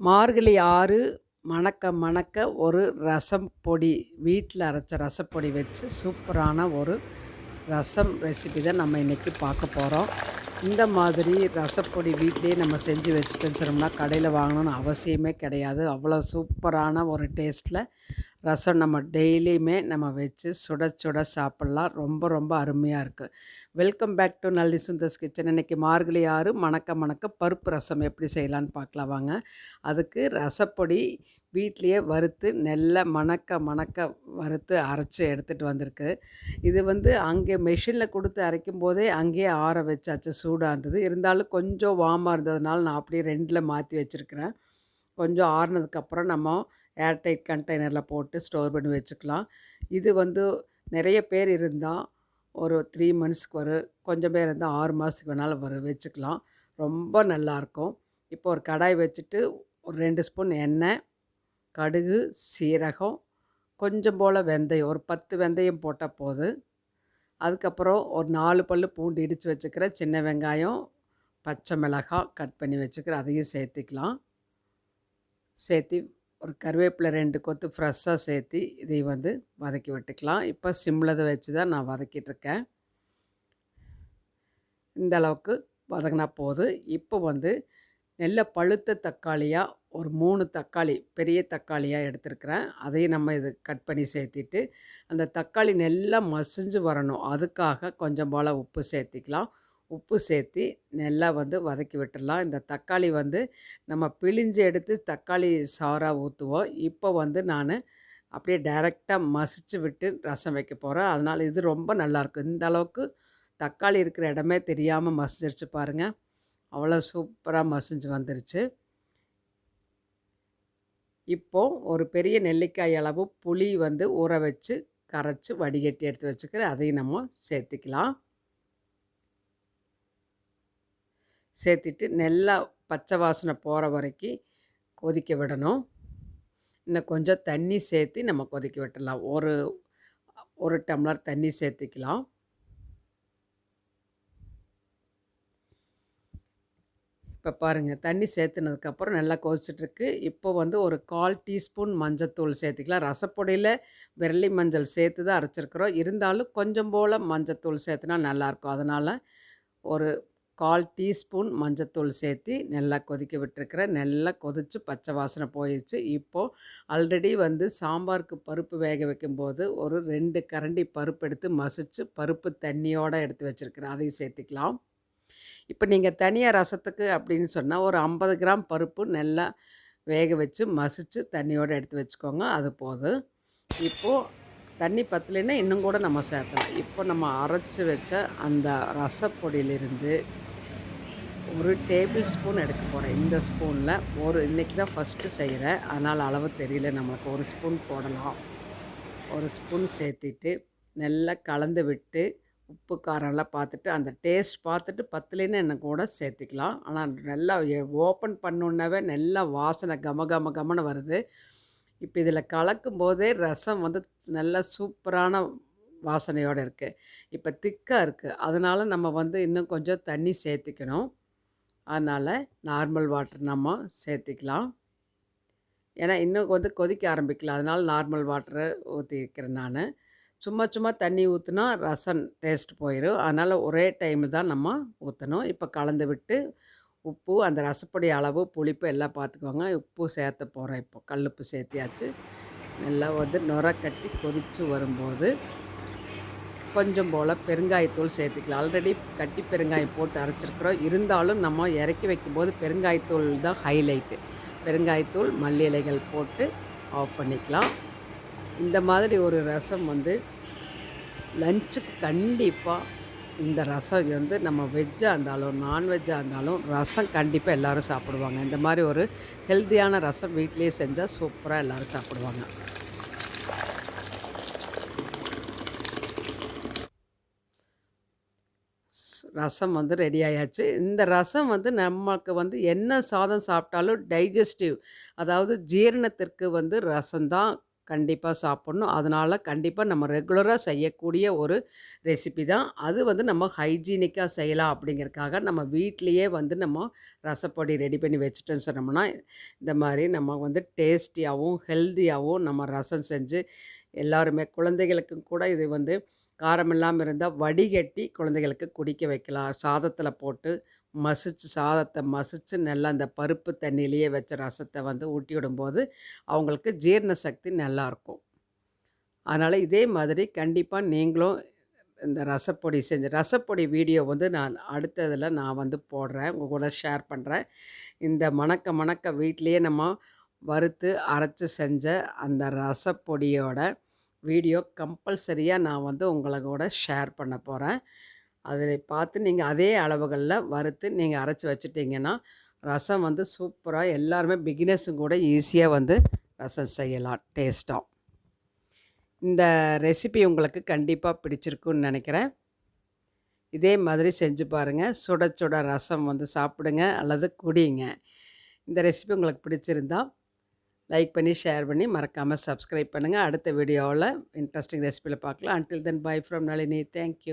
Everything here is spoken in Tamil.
மார்கழி ஆறு மணக்க மணக்க ஒரு ரசம் பொடி வீட்டில் அரைச்ச ரசப்பொடி வச்சு சூப்பரான ஒரு ரசம் ரெசிபி தான் நம்ம இன்றைக்கி பார்க்க போகிறோம் இந்த மாதிரி ரசப்பொடி வீட்டிலே நம்ம செஞ்சு வச்சுட்டு சொன்னோம்னா கடையில் வாங்கணும்னு அவசியமே கிடையாது. அவ்வளோ சூப்பரான ஒரு டேஸ்ட்டில் ரசம் நம்ம டெய்லியுமே நம்ம வச்சு சுட சுட சாப்பிட்லாம். ரொம்ப ரொம்ப அருமையாக இருக்குது welcome back to Nalli Sundar's kitchen. இன்றைக்கி மார்கழி ஆறு மணக்க மணக்க பருப்பு ரசம் எப்படி செய்யலான்னு பார்க்கலாம் வாங்க. அதுக்கு ரசப்பொடி வீட்லேயே வறுத்து நெல்லை மணக்க மணக்க வறுத்து அரைச்சி எடுத்துகிட்டு வந்திருக்கு. இது வந்து அங்கே மெஷினில் கொடுத்து அரைக்கும் போதே அங்கேயே ஆற வச்சாச்சு சூடாக இருந்தது இருந்தாலும் கொஞ்சம் வார்மாக இருந்ததுனால நான் அப்படியே ரெண்டில் மாற்றி வச்சுருக்கிறேன். கொஞ்சம் ஆறுனதுக்கப்புறம் நம்ம ஏர்டைட் கண்டெய்னரில் போட்டு ஸ்டோர் பண்ணி வச்சுக்கலாம். இது வந்து நிறைய பேர் இருந்தால் ஒரு த்ரீ மந்த்ஸ்க்கு வரும் கொஞ்சம் பேர் இருந்தால் ஆறு மாதத்துக்கு வேணாலும் வரும் வச்சுக்கலாம். ரொம்ப நல்லாயிருக்கும் இப்போ ஒரு கடாய் வச்சுட்டு ஒரு ரெண்டு ஸ்பூன் எண்ணெய் கடுகு சீரகம் கொஞ்சம் போல் வெந்தயம் ஒரு பத்து வெந்தயம் போட்டால் போதும் அதுக்கப்புறம் ஒரு நாலு பல் பூண்டு இடித்து வச்சுக்கிற சின்ன வெங்காயம் பச்சை மிளகாய் கட் பண்ணி வச்சுக்கிற அதையும் சேர்த்திக்கலாம். சேர்த்து ஒரு கருவேப்பிலை ரெண்டு கொத்து ஃப்ரெஷ்ஷாக சேர்த்து இதை வந்து வதக்கி விட்டுக்கலாம். இப்போ சிம்மில் வச்சு தான் நான் வதக்கிட்டுருக்கேன் இந்த அளவுக்கு வதங்கினா போது இப்போ வந்து நல்ல பழுத்த தக்காளியாக ஒரு மூணு தக்காளி பெரிய தக்காளியாக எடுத்துருக்கிறேன். அதையும் நம்ம இது கட் பண்ணி சேர்த்திட்டு அந்த தக்காளி நல்லா மசிஞ்சு வரணும். அதுக்காக கொஞ்சம் போல் உப்பு சேர்த்திக்கலாம். உப்பு சேர்த்து நல்லா வந்து வதக்கி விட்டுடலாம். இந்த தக்காளி வந்து நம்ம பிழிஞ்சு எடுத்து தக்காளி சாராக ஊற்றுவோம் இப்போ வந்து நான் அப்படியே டைரெக்டாக மசிச்சு விட்டு ரசம் வைக்க போகிறேன் அதனால் இது ரொம்ப நல்லாயிருக்கும். இந்த அளவுக்கு தக்காளி இருக்கிற இடமே தெரியாமல் மசிஞ்சிருச்சு பாருங்கள் அவ்வளோ சூப்பராக மசிஞ்சு வந்துருச்சு. இப்போது ஒரு பெரிய நெல்லிக்காய் அளவு புளி வந்து ஊற வச்சு கரைச்சி வடிகட்டி எடுத்து வச்சுக்கிறேன் அதையும் நம்ம சேர்த்துக்கலாம். சேர்த்துட்டு நல்லா பச்சை வாசனை போகிற வரைக்கும் கொதிக்க விடணும். இன்னும் கொஞ்சம் தண்ணி சேர்த்து நம்ம கொதிக்க விட்டுடலாம். ஒரு ஒரு டம்ளர் தண்ணி சேர்த்துக்கலாம். இப்போ பாருங்கள் தண்ணி சேர்த்துனதுக்கப்புறம் நல்லா கொதிச்சிட்ருக்கு இப்போ வந்து ஒரு கால் டீஸ்பூன் மஞ்சத்தூள் சேர்த்துக்கலாம். ரசப்பொடியில் விரலி மஞ்சள் சேர்த்து தான் அரைச்சிருக்கிறோம். இருந்தாலும் கொஞ்சம் போல் மஞ்சத்தூள் சேர்த்துனா நல்லாயிருக்கும் அதனால் ஒரு கால் டீஸ்பூன் மஞ்சத்தூள் சேர்த்து நல்லா கொதிக்க விட்டுருக்குறேன் நல்லா கொதித்து பச்சை வாசனை போயிடுச்சு இப்போது ஆல்ரெடி வந்து சாம்பாருக்கு பருப்பு வேக வைக்கும்போது ஒரு ரெண்டு கரண்டி பருப்பு எடுத்து மசித்து பருப்பு தண்ணியோடு எடுத்து வச்சுருக்கிறேன். அதையும் சேர்த்துக்கலாம். இப்போ நீங்கள் தனியாக ரசத்துக்கு அப்படின்னு சொன்னால் ஒரு ஐம்பது கிராம் பருப்பு நல்லா வேக வச்சு மசித்து தண்ணியோடு எடுத்து வச்சுக்கோங்க. அது போதும். இப்போது தண்ணி பத்தலைன்னா இன்னும் கூட நம்ம சேர்த்தலாம். இப்போ நம்ம அரைச்சி வச்ச அந்த ரசப்பொடியிலிருந்து ஒரு டேபிள் ஸ்பூன் எடுக்க போகிறேன் இந்த ஸ்பூனில் ஒரு இன்றைக்கி தான் ஃபஸ்ட்டு செய்கிறேன் அதனால் அளவு தெரியல. நம்மளுக்கு ஒரு ஸ்பூன் போடலாம். ஒரு ஸ்பூன் சேர்த்திட்டு நல்லா கலந்து விட்டு உப்பு காரம்லாம் பார்த்துட்டு அந்த டேஸ்ட் பார்த்துட்டு பத்துலேன்னு என்ன கூட சேர்த்திக்கலாம். ஆனால் நல்லா ஓப்பன் பண்ணோன்னவே நல்லா வாசனை கம கம கமன்னு வருது. இப்போ இதில் கலக்கும் போதே ரசம் வந்து நல்லா சூப்பரான வாசனையோடு இருக்குது இப்போ திக்காக இருக்குது அதனால் நம்ம வந்து இன்னும் கொஞ்சம் தண்ணி சேர்த்திக்கணும். அதனால் நார்மல் வாட்டர் நம்ம சேர்த்திக்கலாம். ஏன்னா இன்னும் வந்து கொதிக்க ஆரம்பிக்கல. அதனால் நார்மல் வாட்டரை ஊற்றிக்கிறேன் நான். சும்மா சும்மா தண்ணி ஊற்றினா ரசம் டேஸ்ட் போயிடும் அதனால் ஒரே டைமில் தான் நம்ம ஊற்றணும் இப்போ கலந்து விட்டு உப்பு அந்த ரசப்பொடி அளவு புளிப்பு எல்லாம் பார்த்துக்கோங்க உப்பு சேர்த்த போகிறேன் இப்போ. கல்லுப்பு சேர்த்தியாச்சு. நல்லா வந்து நுர கட்டி கொதித்து வரும்போது கொஞ்சம் போல் பெருங்காயத்தூள் சேர்த்துக்கலாம். ஆல்ரெடி கட்டி பெருங்காயம் போட்டு அரைச்சிருக்கிறோம். இருந்தாலும் நம்ம இறக்கி வைக்கும்போது பெருங்காயத்தூள் தான் ஹைலைட்டு பெருங்காயத்தூள் மல்லி இலைகள் போட்டு ஆஃப் பண்ணிக்கலாம். இந்த மாதிரி ஒரு ரசம் வந்து லஞ்சுக்கு கண்டிப்பாக இந்த ரசம் வந்து நம்ம வெஜ்ஜாக இருந்தாலும் நான்வெஜ்ஜாக இருந்தாலும் ரசம் கண்டிப்பாக எல்லோரும் சாப்பிடுவாங்க. இந்த மாதிரி ஒரு ஹெல்த்தியான ரசம் வீட்லேயே செஞ்சால் சூப்பராக எல்லோரும் சாப்பிடுவாங்க. ரசம் வந்து ரெடி ஆயாச்சு. இந்த ரசம் வந்து நமக்கு வந்து என்ன சாதம் சாப்பிட்டாலும் டைஜஸ்டிவ் அதாவது ஜீரணத்திற்கு வந்து ரசம் தான் கண்டிப்பாக சாப்பிட்ணும். அதனால் கண்டிப்பாக நம்ம ரெகுலராக செய்யக்கூடிய ஒரு ரெசிபி தான். அது வந்து நம்ம ஹைஜீனிக்காக செய்யலாம் அப்படிங்கிறதுக்காக நம்ம வீட்லேயே வந்து நம்ம ரசப்பொடி ரெடி பண்ணி வச்சுட்டோன்னு சொன்னோம்னா இந்த மாதிரி நம்ம வந்து டேஸ்டியாகவும் ஹெல்த்தியாகவும் நம்ம ரசம் செஞ்சு எல்லாருமே குழந்தைகளுக்கும் கூட இது வந்து காரம் இல்லாமல் இருந்தால் வடிகட்டி குழந்தைகளுக்கு குடிக்க வைக்கலாம். சாதத்தில் போட்டு மசிச்சு சாதத்தை மசிச்சு நல்லா அந்த பருப்பு தண்ணியிலேயே வச்ச ரசத்தை வந்து ஊட்டி விடும்போது அவங்களுக்கு ஜீரண சக்தி நல்லாயிருக்கும் அதனால் இதே மாதிரி கண்டிப்பாக நீங்களும் இந்த ரசப்பொடி செஞ்ச ரசப்பொடி வீடியோ வந்து நான் அடுத்ததில் நான் வந்து போடுறேன். உங்கள் கூட ஷேர் பண்ணுறேன் இந்த மணக்க மணக்க வீட்டிலையே நம்ம வறுத்து அரைச்சி செஞ்ச அந்த ரசப்பொடியோட வீடியோ கம்பல்சரியாக நான் வந்து உங்களை கூட ஷேர் பண்ண போகிறேன் அதை பார்த்து நீங்கள் அதே அளவுகளில் வறுத்து நீங்கள் அரைச்சி வச்சுட்டிங்கன்னா ரசம் வந்து சூப்பராக எல்லாருமே பிகினர்ஸும் கூட ஈஸியாக வந்து ரசம் செய்யலாம் டேஸ்ட்டாக இந்த ரெசிபி உங்களுக்கு கண்டிப்பாக பிடிச்சிருக்குன்னு நினைக்கிறேன். இதே மாதிரி செஞ்சு பாருங்கள் சுட சுட ரசம் வந்து சாப்பிடுங்க அல்லது குடிங்க. இந்த ரெசிபி உங்களுக்கு பிடிச்சிருந்தா லைக் பண்ணி ஷேர் பண்ணி மறக்காமல் சப்ஸ்கிரைப் பண்ணுங்கள் அடுத்த வீடியோவில் இன்ட்ரெஸ்டிங் ரெசிபியில் பார்க்கலாம். Until then bye from Nalini thank you